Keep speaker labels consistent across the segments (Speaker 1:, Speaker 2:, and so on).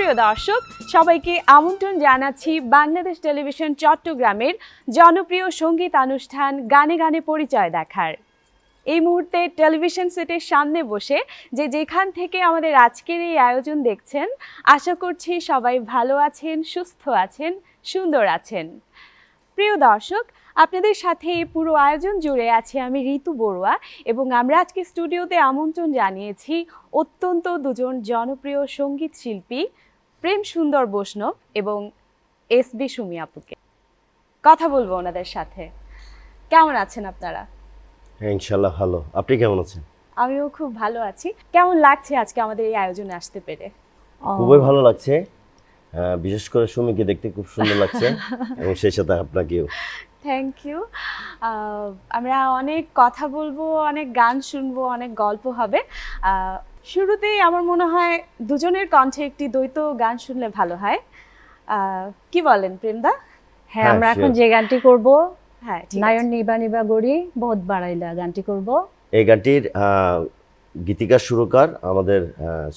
Speaker 1: সুপ্রিয় দর্শক, সবাইকে আমন্ত্রণ জানাচ্ছি বাংলাদেশ টেলিভিশন চট্টগ্রামের জনপ্রিয় সংগীত অনুষ্ঠান গানে গানে পরিচয় দেখার। এই মুহূর্তে টেলিভিশন সেটের সামনে বসে যে যেখান থেকে আমাদের আজকের এই আয়োজন দেখছেন, আশা করছি সবাই ভালো আছেন, সুস্থ আছেন, সুন্দর আছেন। প্রিয় দর্শক, আপনাদের সাথে এই পুরো আয়োজন জুড়ে আছে আমি ঋতু বড়ুয়া এবং আমরা আজকে স্টুডিওতে আমন্ত্রণ জানিয়েছি অত্যন্ত দুজন জনপ্রিয় সংগীত শিল্পী প্রেম সুন্দর বৈষ্ণব এবং এস বি সুমি আপুকে। কথা বলব ওনাদের সাথে। কেমন আছেন আপনারা?
Speaker 2: হ্যাঁ ইনশাল্লাহ ভালো। আপনি কেমন আছেন?
Speaker 1: আমিও খুব ভালো আছি। কেমন লাগছে আজকে আমাদের এই আয়োজনে আসতে পেরে?
Speaker 2: খুবই ভালো লাগছে। আহ, বিশেষ করে সুমিকে দেখতে খুব সুন্দর লাগছে এবং সেই সাথে আপনাকেও।
Speaker 1: থ্যাংক ইউ আমরা অনেক কথা বলব অনেক গান শুনব অনেক গল্প হবে। আহ, শুরুতেই আমার মনে হয় দুজনের কণ্ঠে একটি দ্বৈত গান শুনলে ভালো হয়। কি বলেন প্রেমদা?
Speaker 3: হ্যাঁ
Speaker 2: হ্যাঁ,
Speaker 3: আমরা এখন যে গানটি করব
Speaker 1: হ্যাঁ ঠিক
Speaker 3: নায়ন নিবা নিবা গড়ি বহুত বাড়াইলা গানটি করব।
Speaker 2: এই গানটির গীতিকার সুরকার আমাদের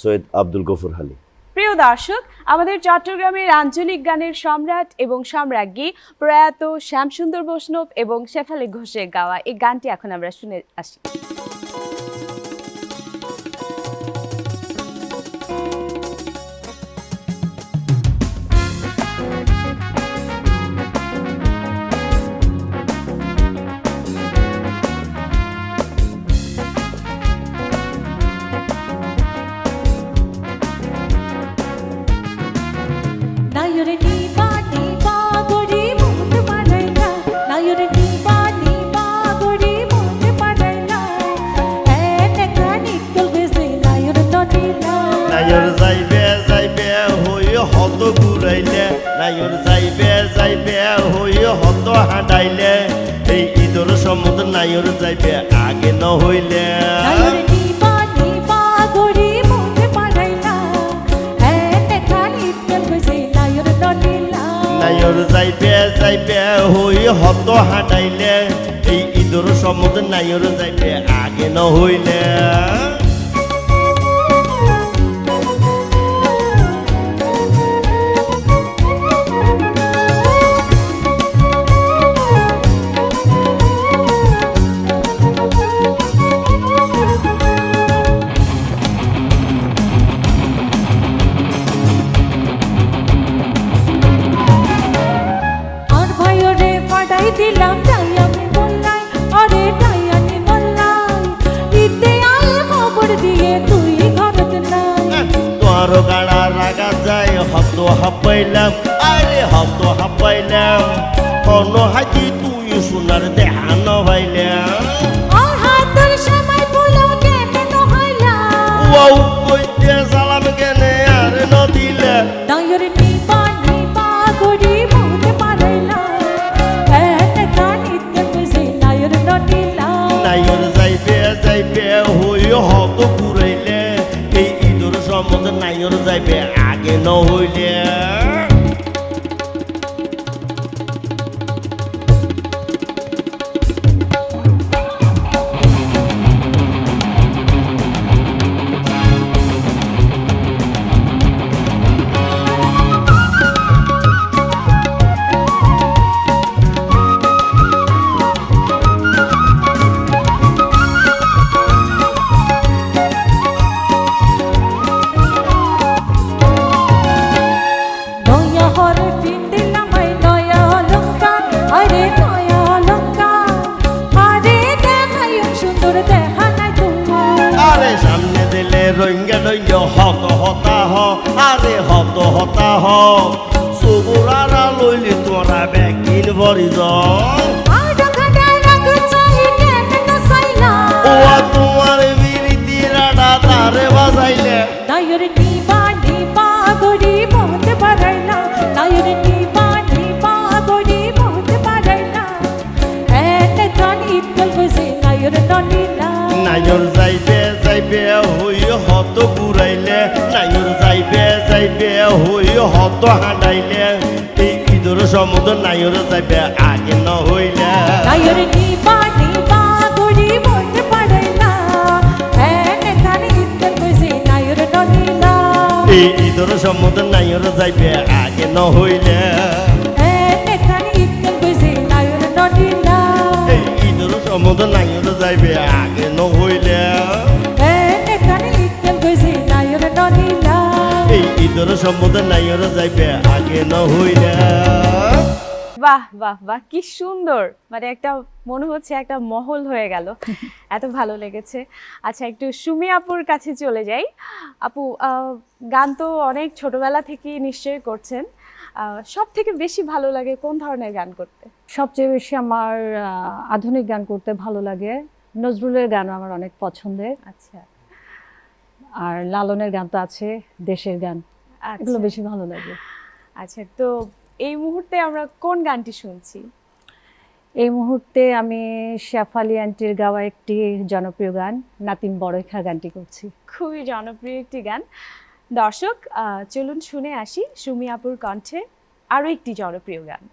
Speaker 2: সৈয়দ আব্দুল গফুর হালি।
Speaker 1: প্রিয় দর্শক আমাদের চট্টগ্রামের আঞ্চলিক গানের সম্রাট এবং সম্রাজ্ঞী প্রয়াত শ্যামসুন্দর বৈষ্ণব এবং শেফালি ঘোষের গাওয়া এই গানটি এখন আমরা শুনে আসি।
Speaker 4: নায়র
Speaker 2: যাইবে আগে ন হইলে।
Speaker 4: নায়রে
Speaker 2: যাইবে যাইবে হই হত হাঁটাইলে। এই ঈদর সমুদ্র নায়র যাইবে আগে ন হইলে। কোন হাতি হত হাঁটাইলে এই ঈদর সমুদ্র নাইর যাইবে আগে ন হইলে।
Speaker 4: নায়র নিবা নিবা গড়ি মত পারাইলা এত কানি কলবসে নায়র নলিলা।
Speaker 2: এই ঈদর সম্মত নাইর যাইবে আগে ন হইলে।
Speaker 4: এনে খানি ইতকেল কইছে নায়র নডিলা
Speaker 2: এই ঈদর সম্মত নাইর যাইবে এই ঈদর সম্মত নাইর যাইবে আগে ন হইলে।
Speaker 1: বাহ বাহ বাহ কি সুন্দর। মানে একটা মনে হচ্ছে একটা মহল হয়ে গেল। এত ভালো লেগেছে। আচ্ছা একটু সুমি আপুর কাছে চলে যাই। আপু আহ, গান তো অনেক ছোটবেলা থেকেই নিশ্চয়ই করছেন। সব থেকে বেশি ভালো লাগে কোন ধরনের গান করতে?
Speaker 3: সবচেয়ে বেশি আমার আহ, আধুনিক গান করতে ভালো লাগে। নজরুলের গানও আমার অনেক পছন্দের।
Speaker 1: আচ্ছা।
Speaker 3: আর লালনের গান তো আছে দেশের গান। এগুলো
Speaker 1: আচ্ছা।
Speaker 3: বেশি ভালো লাগে।
Speaker 1: আচ্ছা তো এই মুহূর্তে আমরা কোন গানটি শুনছি?
Speaker 3: এই মুহূর্তে আমি শেফালি আন্টির গাওয়া একটি জনপ্রিয় গান নাতিম বড়ইখা গানটি করছি।
Speaker 1: খুবই জনপ্রিয় একটি গান। দর্শক চলুন শুনে আসি সুমি আপুর কণ্ঠে আরও একটি জনপ্রিয় গান।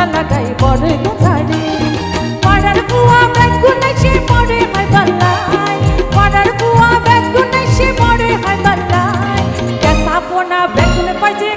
Speaker 4: মনটা লাগাই বড়ই গুঞ্জারি পাড়ার বুয়া বেগুন সে পড়ে হয় বাল্লাই পাড়ার বুয়া বেগুন সে পড়ে হয় বাল্লাই কেসা পোনা বেগুন পাইছে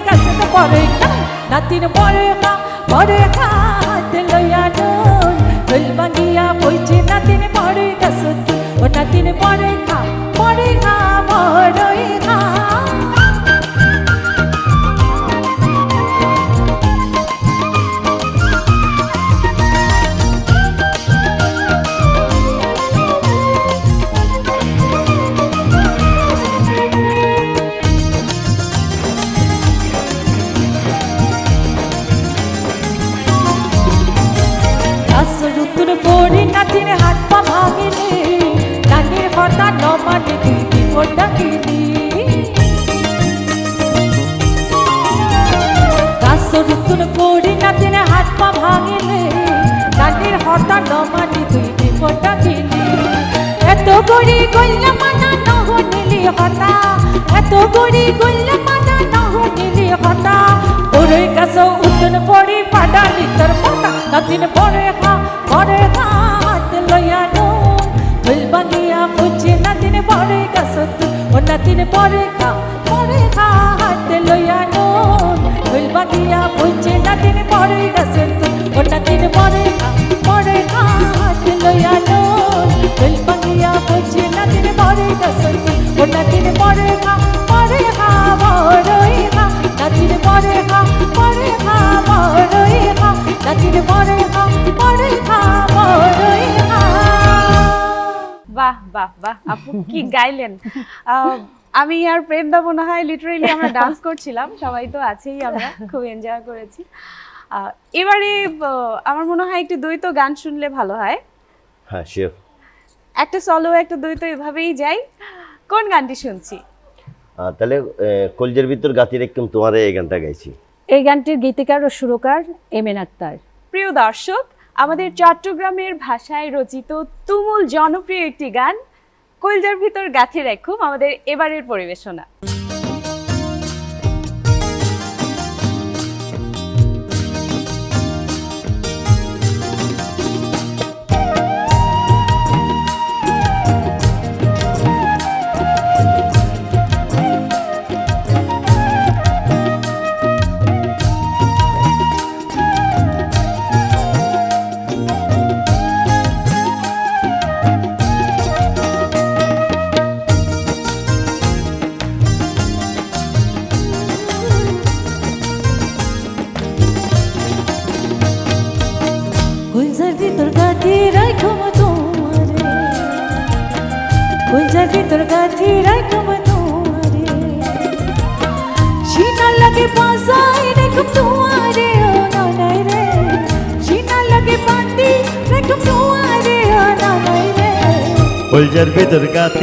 Speaker 4: পড়ে নাতির হাত পা ভাগিনি নানির হতা ন মানে দুই বিপদ ডাকিনি গাছের উত্তর পড়ে নাতির হাত পা ভাগিনি নানির হতা ন মানে দুই বিপদ ডাকিনি এত গড়ি গল্লা মানা নহ নীলি হতা, এত গড়ি গল্লা মানা নহ নীলি হতা। ওরে গাছ উত্তর পড়ি পাডা লিতর পতা নাতিন ঘরে ভাত লইয়া নো ফুলবা গিয়া বুঝি নাতিন পরে গাছত ও নাতিন পরে খা পরে খা হাত লইয়া নো ফুলবা গিয়া বুঝি নাতিন পরে গাছত ও নাতিন পরে খা পরে খা
Speaker 1: হাত লইয়া কি গাইলেন? আমি আর প্রেমদা মনে হয় লিটারেলি আমরা ডান্স করছিলাম সবাই তো আছেই আমরা খুব এনজয় করেছি। এবারে আমার মনে হয় একটু দ্বৈত গান শুনলে ভালো হয়।
Speaker 2: হ্যাঁ শিওর
Speaker 1: একটা সলো একটা দ্বৈত এভাবেই যাই। কোন গানটি শুনছি?
Speaker 2: তাহলে কলজের ভিতর গাতি রেখম তোমার এই গানটা গাইছি।
Speaker 3: এই গানটির গীতিকার ও সুরকার এম এন আক্তার।
Speaker 1: প্রিয় দর্শক আমাদের চট্টগ্রামের ভাষায় রচিত তুমুল জনপ্রিয় একটি গান কইলজার ভিতর গাছে রেখুম আমাদের এবারের পরিবেশনা।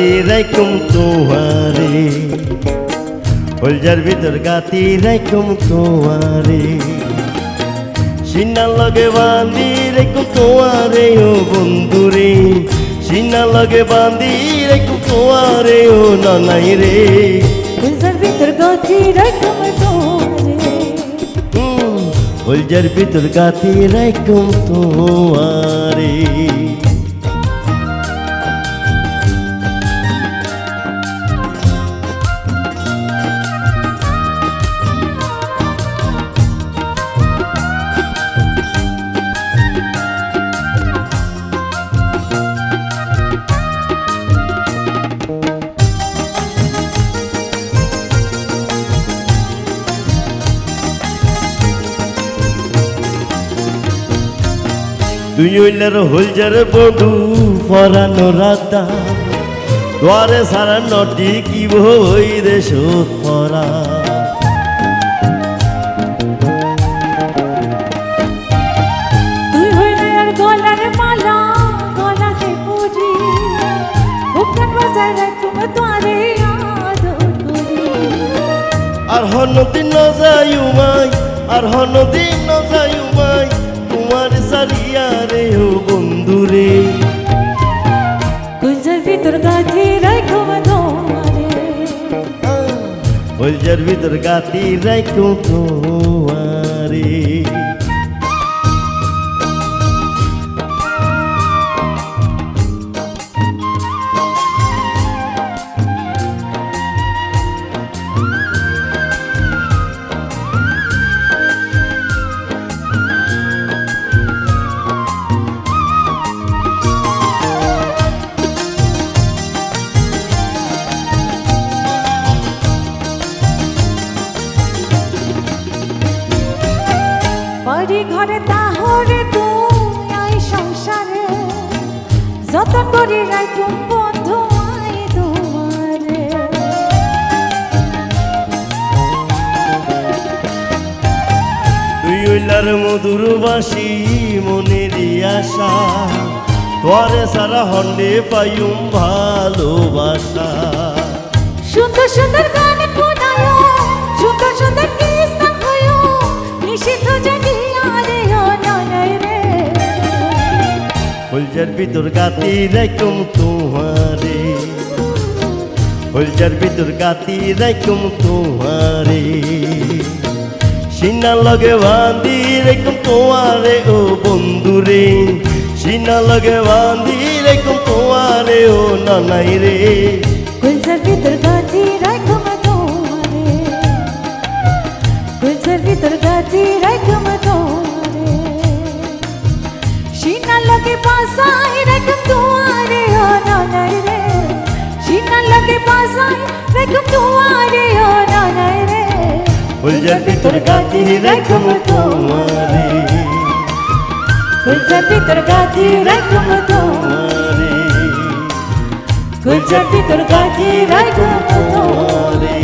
Speaker 2: গাতি রেখম তোমারে কলজার ভিতর গাতি রেখম তোমারে সিনা লগে বাঁধি রেখম তোমারে ও বন্ধুরে। সিনা লগে বাঁধি রেখম তোমারে ও নানাই রে।
Speaker 4: গুলজার ভিতর গাথি রাখম তোমারে
Speaker 2: কলজার ভিতর গাতি রেখম তোমারে হইলার হলজার বডু ফরানো রাতা। দ্বারে সারা নটি কি বই রে শোধ ফরা।
Speaker 4: আর
Speaker 2: হনদিন যাই উমাই আর হনদিন বন্ধুরে
Speaker 4: গুলজার ভিতর গাথি রাখো তোমারে।
Speaker 2: হলজার ভিতর গাতি রাখো তোমারে। হইলার মধুর বাসি মনেরই আশা। তোরে সারা হন্ডে পাইম ভালোবাসা।
Speaker 4: সুন্দর সুন্দর গান শোনায় সুন্দর সুন্দর কিস্তা হয় নিষিদ্ধ জানি আরে নয় রে।
Speaker 2: হলজার ভিতর গাতি রাইকম তোমারে। হলজার ভিতর গাতি রাইকম তোমারে। সিনা লগে বাঁধি রেকম তোমারে, ও বন্ধুরে। সিনা লগে বাঁধি রেকম তোমারে, ও নানাই রে।
Speaker 4: গুলজার ভিতর গাছি রাখম তোমারে। গুলজার ভিতর গাছি রাখম তোমারে। সিনা লগে পাসাই রেখম দুয়ারে ও ননই রে। সিনা লগে পাসাই রেখম দুয়ারে ও ননই রে।
Speaker 2: ফুলজার ভিতর গাতি রাখম তোমারে।
Speaker 4: গুলজার ভিতর গাছি রাখম
Speaker 2: তোমারে।
Speaker 4: গুলজার ভিতর গাছি রাখম
Speaker 2: তোমারে।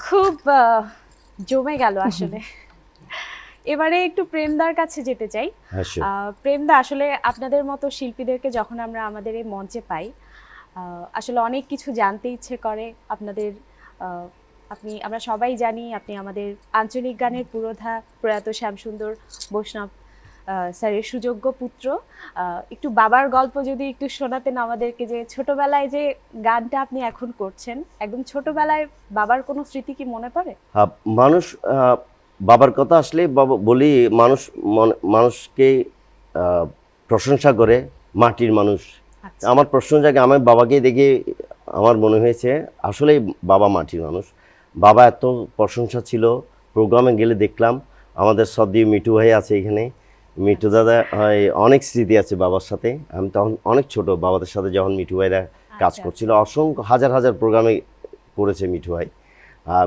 Speaker 1: খুব জমে গেল আসলে। এবারে একটু প্রেমদার কাছে যেতে চাই। আহ, প্রেমদা আসলে আপনাদের মতো শিল্পীদেরকে যখন আমরা আমাদের এই মঞ্চে পাই আহ, আসলে অনেক কিছু জানতে ইচ্ছে করে আপনাদের আহ, আপনি আমরা সবাই জানি আপনি আমাদের আঞ্চলিক গানের পুরোধা প্রয়াত শ্যামসুন্দর বৈষ্ণব স্যারের সুযোগ্য পুত্র। একটু বাবার গল্প যদি একটু শোনাতেন আমাদেরকে যে ছোটবেলায় যে গানটা আপনি এখন করছেন একদম ছোটবেলায় বাবার কোনো স্মৃতি কি মনে পড়ে?
Speaker 2: মানুষ বাবার কথা আসলে বলি মানুষ মন- মানুষকে প্রশংসা করে মাটির মানুষ।
Speaker 1: আচ্ছা।
Speaker 2: আমার প্রশ্ন জায়গায় আমার বাবাকে দেখে আমার মনে হয়েছে আসলে বাবা মাটির মানুষ। বাবা এত প্রশংসা ছিল। প্রোগ্রামে গেলে দেখলাম আমাদের সদ্য মিঠু ভাই আছে এখানে। মিঠু দাদা হয়, অনেক স্মৃতি আছে বাবার সাথে। আমি তখন অনেক ছোট বাবাদের সাথে যখন মিঠু ভাইরা কাজ
Speaker 1: আচ্ছা।
Speaker 2: করছিল অসংখ্য হাজার হাজার প্রোগ্রামে করেছে মিঠু ভাই।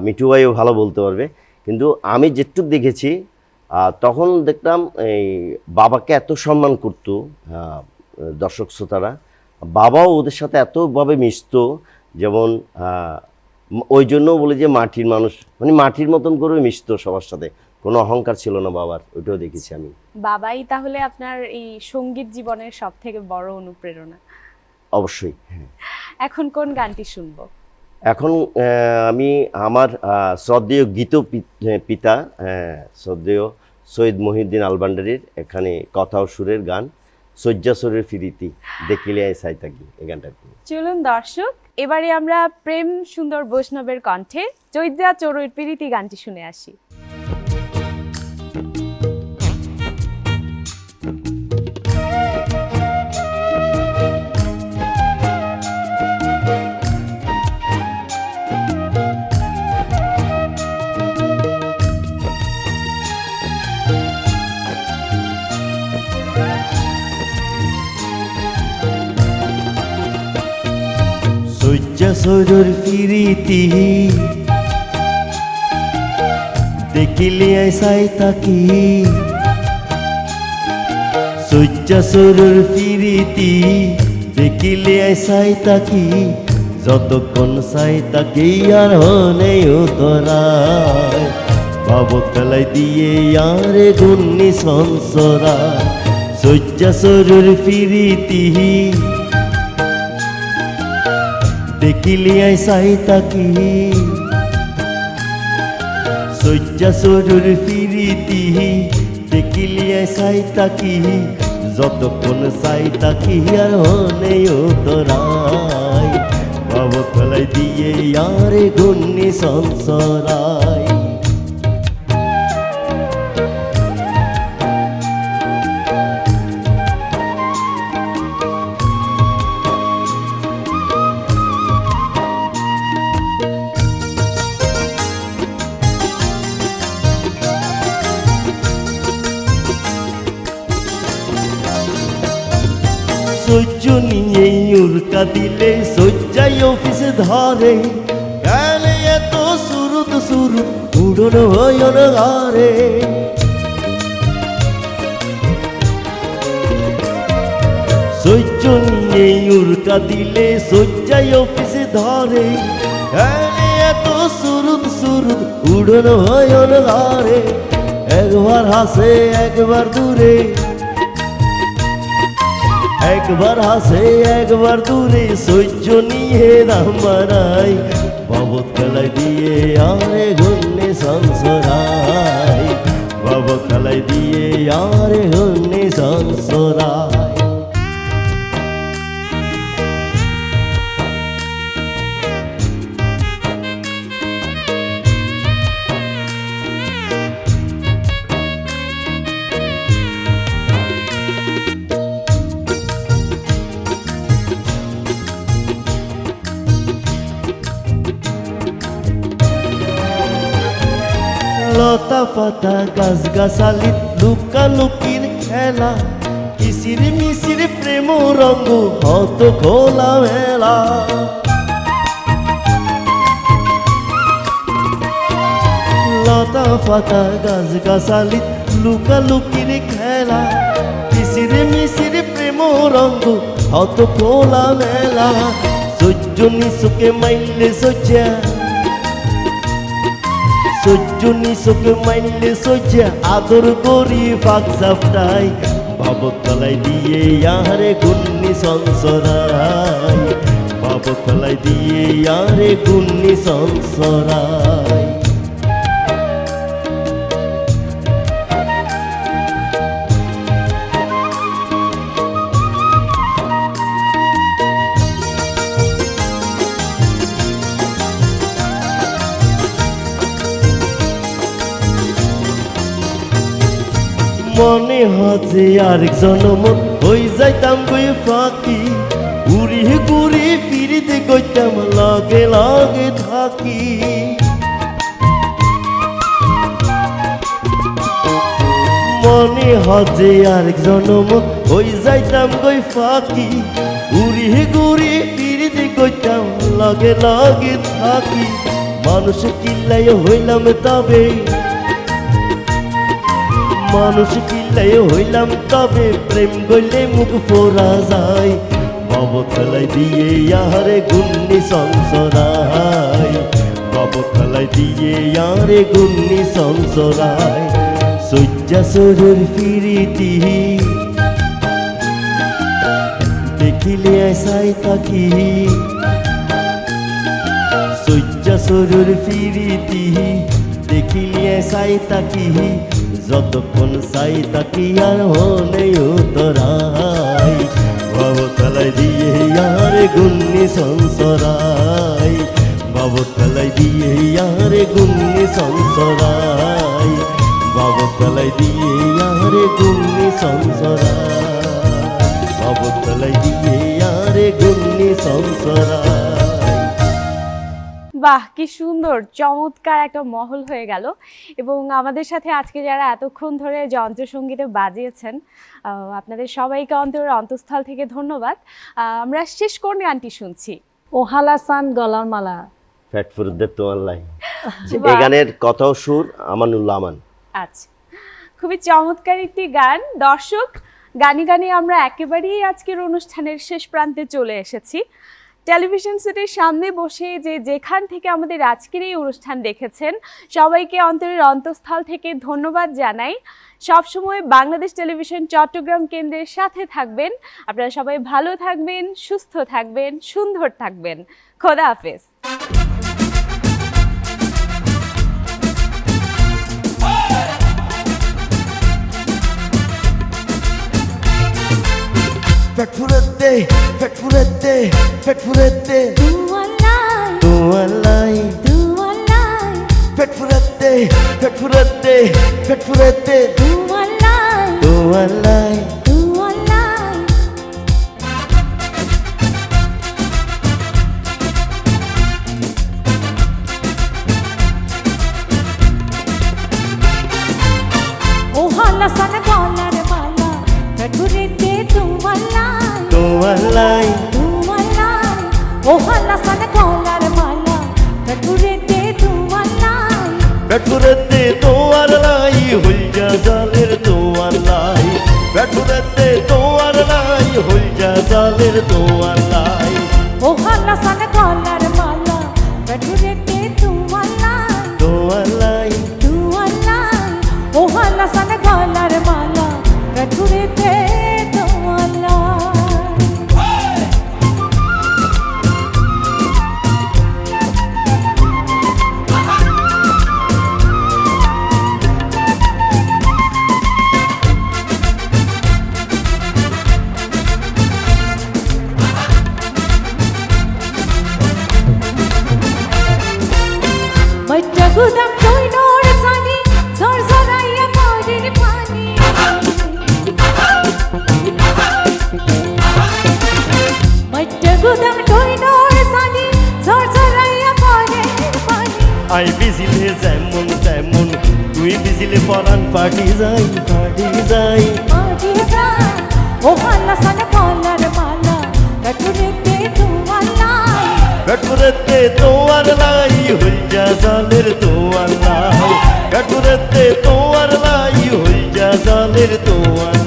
Speaker 2: মিঠু ভাইও ভালো বলতে পারবে। কিন্তু আমি যেটুক দেখেছি তখন দেখলাম এই বাবাকে এত সম্মান করতো দর্শক শ্রোতারা। বাবাও ওদের সাথে এতভাবে মিশতো যেমন ওই জন্য বলে যে মাটির মানুষ মানে মাটির মতন করে মিশতো সবার সাথে। কোনো অহংকার ছিল না বাবার ওইটাও দেখেছি আমি।
Speaker 1: বাবাই তাহলে আপনার এই সংগীত জীবনের সব থেকে বড় অনুপ্রেরণা?
Speaker 2: অবশ্যই হ্যাঁ।
Speaker 1: এখন কোন গানটি শুনব?
Speaker 2: এখন আমি আমার শ্রদ্ধেয় গীত পিতা শ্রদ্ধেয় সৈয়দ মহিউদ্দিন আলবান্ডারির এখানে কথা সুরের গান। শয্যাসুরের ফিরিতি। দেখিলে আই সাইতাকি এই গানটা
Speaker 1: চলুন দর্শক, এবারে আমরা প্রেম সুন্দর বৈষ্ণবের কণ্ঠে চৈদ্রা চোরের প্রীতি গানটি শুনে আসি।
Speaker 2: শয্যাসুরের ফিরিতি দেখিলে আই সাইতাকি শয্যাসুরের ফিরিতি দেখিলে আই সাইতাকি যতক্ষণ সাইতাকি আর হনে তোরায় ভাবতলাই দিয়ে আরে গুন্নি সংসরা শয্যাসুরের ফিরিতি দেখিলি আই সাই তাকি। শয্যা চৰুৰ ফিরিতি দেখিলি আই সাই তাকি। যতক্ষণ চাই তাকি আর হনেই তরাই বাবা ফেলাই দিয়ে আরে গুন্নি সংসরাই উল্কা দিলে সজ্জাই অফিসে ধরে। গেলে এত সুরুত সুরুত উড়ন হয়ন ঘরে সহ্য নিয়ে উল্কা দিলে সজ্জাই অফিসে ধরে। গেলে এত সুরুত সুরুত উড়ন হয়ন ঘরে একবার হাসে, একবার দূরে। একবার হাসে, একবার দূরে সহ্য নিয়ে রামারাই বাবত খেলাই দিয়ে আরে ঘন্যে সংসরাই বাবত খেলাই দিয়ে আরে ঘন্যে সংসরাই লতা পাতা গাছ গাছালিত লুকা লুকির খেলা। কিসির মিসির প্রেম রঙ্গ, হত খোলা মেলা লতা পাতা গাছ গাছালি লুকালুকির খেলা। কিসির মিসির প্রেম রঙ্গ, হত খোলা মেলা সহ্য নিশুকে মাইলে সজ্জা। সহ্য সকে মাইলে সজ্জা আদর করি ফাঁক সাপটাই বাবতলাই দিয়ে আহারে গুন্নি সংসরাই বাবতলাই দিয়ে আহারে গুন্নি সংসরাই মনে হচ্ছে আরেক জনম হই যাইতাম গই ফাঁকি। উড়ি গুড়ি ফিরিতে গইতাম, লগে লগে থাকি মনে হচ্ছে আরেক জনম হই যাইতাম গই ফাঁকি। উড়ি গুড়ি ফিরিতে গইতাম, লগে লগে থাকি মানুষ কিল্লাই হইলাম তবে মানুষ কিল্লাই হইলাম তবে প্রেম গইলে মুখ ফোরা যায়। ববতলাই দিয়ে ইয়ারে গুন্নি সংসরাই ববতলাই দিয়ে ইয়ারে গুন্নি সংসরাই সজ্জা সরুর ফিরিতি দেখিলে আসাই তাকি সজ্জা সরুর ফিরিতি দেখিলে সাই তাকি যতক্ষণ সাই তাকি আর হলে তোরাই ভবতলায় দিয়ে ইয়ার গুন্নি সংসরাই। ভবতলায় দিয়ে ইয়ার গুন্নি সংসরাই। ভবতলায় দিয়ে ইয়ার গুন্নি সংসরাই। ভবতলায় দিয়ে ইয়ার গুন্নি সংসরাই।
Speaker 1: বাহ কি সুন্দর চমৎকার একটা মহল হয়ে গেল। এবং আমাদের সাথে আজকে যারা এতক্ষণ ধরে যন্ত্রসঙ্গীতে বাজিয়েছেন আপনাদের সবাইকে অন্তরের অন্তঃস্থল থেকে ধন্যবাদ। আমরা শেষ কোন গানটি শুনছি।
Speaker 3: ও হালাসান গলার মালা।
Speaker 2: ফ্যাট ফুরুদ্দের তোমার লাই এই গানের কথাও সুর আমানুল্লাহ আমান।
Speaker 1: আচ্ছা খুবই চমৎকার একটি গান। দর্শক গানে গানে আমরা একেবারেই আজকের অনুষ্ঠানের শেষ প্রান্তে চলে এসেছি। টেলিভিশন সেটের সামনে বসে যে যেখান থেকে আমাদের আজকের এই অনুষ্ঠান দেখেছেন, সবাইকে অন্তরের অন্তঃস্থল থেকে ধন্যবাদ জানাই। সবসময় বাংলাদেশ টেলিভিশন চট্টগ্রাম কেন্দ্রের সাথে থাকবেন। আপনারা সবাই ভালো থাকবেন, সুস্থ থাকবেন, সুন্দর থাকবেন। খোদা হাফেজ।
Speaker 2: ফ্যাট ফুরুদ্দে ফ্যাট ফুরুদ্দে ফ্যাট ফুরুদ্দে
Speaker 4: দুয়ালাই
Speaker 2: তোমার লাই
Speaker 4: দুয়ালাই
Speaker 2: ফ্যাট হইজা জালের জলের তোয়া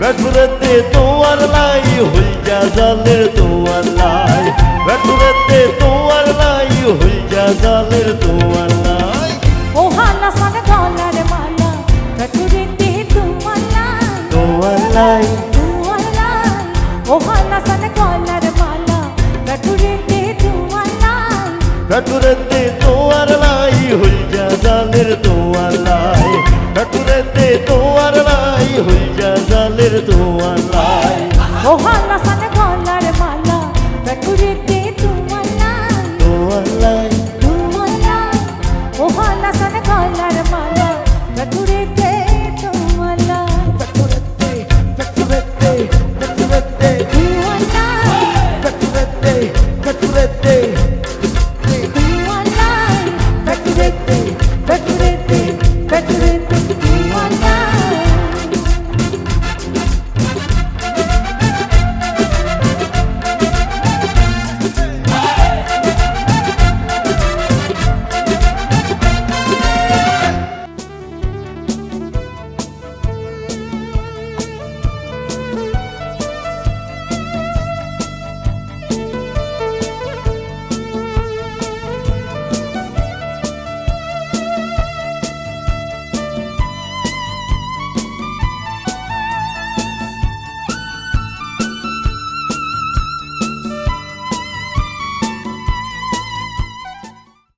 Speaker 4: বেটুরেতে
Speaker 2: তোমার লাই। হইয়া জালের তোমার লাই। বেটুরেতে তোমার লাই হইয়া জালের তোমার লাই।
Speaker 4: ও হালা সানে গলার মালা বেটুরেতে
Speaker 2: তোমার লাই। তোমার লাই। তোমার লাই।
Speaker 4: ও হালা সানে গলার মালা বেটুরেতে
Speaker 2: তোমার লাই। বেটুরেতে
Speaker 4: ঠাকুরেতে তো আর নাই হয়ে যায়।